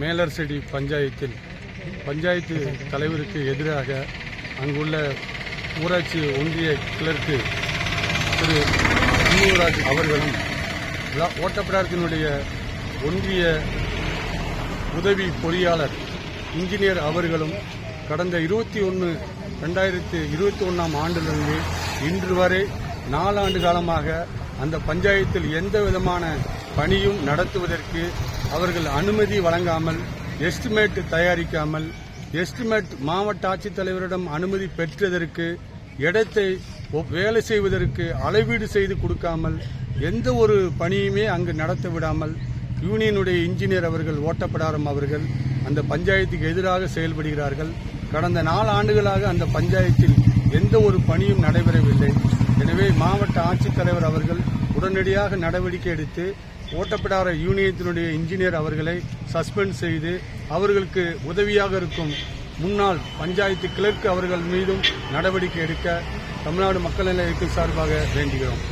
மேலர்செடி பஞ்சாயத்தில் பஞ்சாயத்து தலைவருக்கு எதிராக அங்குள்ள ஊராட்சி ஒன்றிய கிளர்க்கு திரு அன்னூராஜ் அவர்களும் விழா- ஓட்டப்பிடாரத்தினுடைய ஒன்றிய உதவி பொறியாளர் இன்ஜினியர் அவர்களும் கடந்த இருபத்தி ஒன்று ரெண்டாயிரத்தி இருபத்தி ஒன்றாம் ஆண்டிலிருந்து இன்று வரை நாலாண்டு காலமாக அந்த பஞ்சாயத்தில் எந்த விதமான பணியும் நடத்துவதற்கு அவர்கள் அனுமதி வழங்காமல் எஸ்டிமேட் தயாரிக்காமல் எஸ்டிமேட் மாவட்ட ஆட்சித்தலைவரிடம் அனுமதி பெற்றதற்கு இடத்தை வேலை செய்வதற்கு அளவீடு செய்து கொடுக்காமல் எந்த ஒரு பணியுமே அங்கு நடத்த விடாமல் யூனியனுடைய இன்ஜினியர் அவர்கள் ஓட்டப்படாரம் அவர்கள் அந்த பஞ்சாயத்துக்கு எதிராக செயல்படுகிறார்கள். கடந்த நாலு ஆண்டுகளாக அந்த பஞ்சாயத்தில் எந்த ஒரு பணியும் நடைபெறவில்லை. எனவே மாவட்ட ஆட்சித்தலைவர் அவர்கள் உடனடியாக நடவடிக்கை எடுத்து ஓட்டப்படாத யூனியத்தினுடைய இன்ஜினியர் அவர்களை சஸ்பெண்ட் செய்து அவர்களுக்கு உதவியாக இருக்கும் முன்னாள் பஞ்சாயத்து கிளர்க் அவர்கள் மீதும் நடவடிக்கை எடுக்க தமிழ்நாடு மக்கள் நல இயக்கம் சார்பாக வேண்டுகிறோம்.